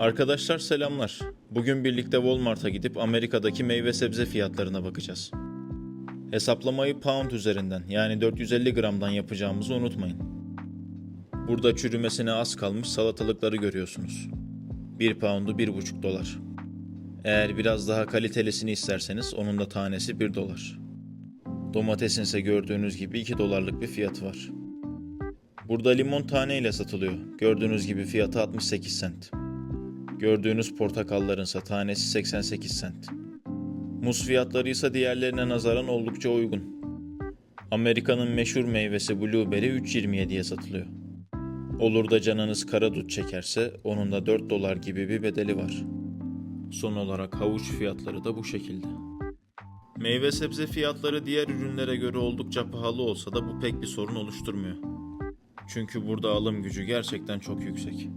Arkadaşlar selamlar. Bugün birlikte Walmart'a gidip Amerika'daki meyve sebze fiyatlarına bakacağız. Hesaplamayı pound üzerinden yani 450 gramdan yapacağımızı unutmayın. Burada çürümesine az kalmış salatalıkları görüyorsunuz. 1 poundu 1,5 dolar. Eğer biraz daha kalitelisini isterseniz onun da tanesi 1 dolar. Domatesin ise gördüğünüz gibi 2 dolarlık bir fiyatı var. Burada limon taneyle satılıyor. Gördüğünüz gibi fiyatı 68 cent. Gördüğünüz portakalların ise tanesi 88 cent. Muz fiyatları ise diğerlerine nazaran oldukça uygun. Amerika'nın meşhur meyvesi blueberry 3.27'ye satılıyor. Olur da canınız kara dut çekerse onun da 4 dolar gibi bir bedeli var. Son olarak havuç fiyatları da bu şekilde. Meyve sebze fiyatları diğer ürünlere göre oldukça pahalı olsa da bu pek bir sorun oluşturmuyor. Çünkü burada alım gücü gerçekten çok yüksek.